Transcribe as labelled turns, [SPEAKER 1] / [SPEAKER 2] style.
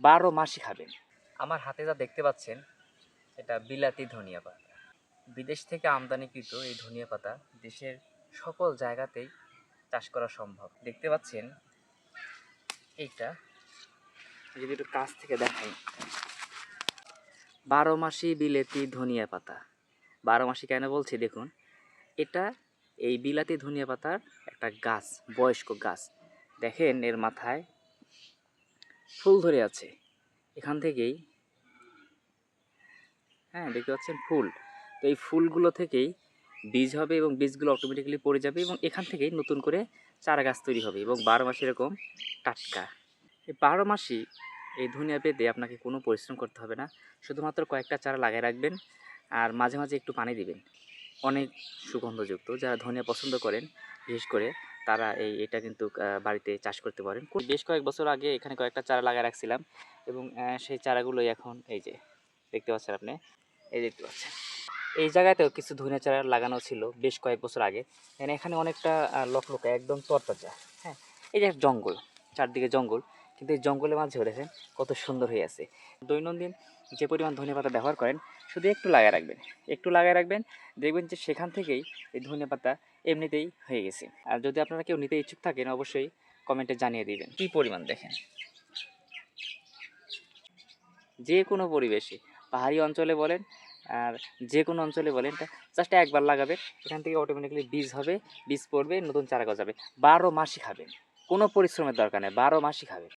[SPEAKER 1] বারো মাসই খাবেন। আমার হাতে যা দেখতে পাচ্ছেন, এটা বিলাতি ধনিয়া পাতা। বিদেশ থেকে আমদানিকৃত এই ধনিয়া পাতা দেশের সকল জায়গাতেই চাষ করা সম্ভব। দেখতে পাচ্ছেন, এইটা যদি একটু কাছ থেকে দেখাই। বারো মাসি বিলেতি ধনিয়া পাতা। বারো মাসি কেন বলছি? দেখুন, এটা এই বিলাতি ধনিয়া পাতার একটা গাছ, বয়স্ক গাছ। দেখেন এর মাথায় ফুল ধরে আছে। এখান থেকেই হ্যাঁ দেখতে পাচ্ছেন ফুল। তো এই ফুলগুলো থেকেই বীজ হবে এবং বীজগুলো অটোমেটিক্যালি পড়ে যাবে এবং এখান থেকেই নতুন করে চারা গাছ তৈরি হবে এবং বারো মাস এরকম টাটকা। এই বারো মাসই এই ধনিয়া পেতে আপনাকে কোনো পরিশ্রম করতে হবে না। শুধুমাত্র কয়েকটা চারা লাগিয়ে রাখবেন আর মাঝে মাঝে একটু পানি দিবেন। অনেক সুগন্ধযুক্ত যারা ধনিয়া পছন্দ করেন, বিশেষ করে তারা এই, এটা কিন্তু বাড়িতে চাষ করতে পারেন। বেশ কয়েক বছর আগে এখানে কয়েকটা চারা লাগিয়ে রাখছিলাম এবং সেই চারাগুলোই এখন এই যে, দেখতে পাচ্ছেন আপনি? এই দেখতে পাচ্ছেন। এই জায়গাতেও কিছু ধুনে চারা লাগানো ছিল বেশ কয়েক বছর আগে। এখানে অনেকটা লক লকলকা, একদম তরতাজা। হ্যাঁ এই যে জঙ্গল, চারদিকে জঙ্গল। কিন্তু এই জঙ্গলের মাঝেও দেখেন কত সুন্দর হয়ে আছে। দৈনন্দিন যে পরিমাণ ধনিয়া পাতা ব্যবহার করেন, শুধু একটু লাগায় রাখবেন, একটু লাগায় রাখবেন, দেখবেন যে সেখান থেকেই এই ধনিয়া পাতা এমনিতেই হয়ে গেছে। আর যদি আপনারা কেউ নিতে ইচ্ছুক থাকেন, অবশ্যই কমেন্টে জানিয়ে দিবেন। কী পরিমাণ দেখেন? যে কোনো পরিবেশে, পাহাড়ি অঞ্চলে বলেন আর যে কোনো অঞ্চলে বলেন জাস্ট একবার লাগাবে এখান থেকে অটোমেটিক্যালি বীজ হবে, বীজ পড়বে, নতুন চারা গজাবে। বারো মাসই খাবেন, কোনো পরিশ্রমের দরকার নেই, বারো মাসই খাবেন।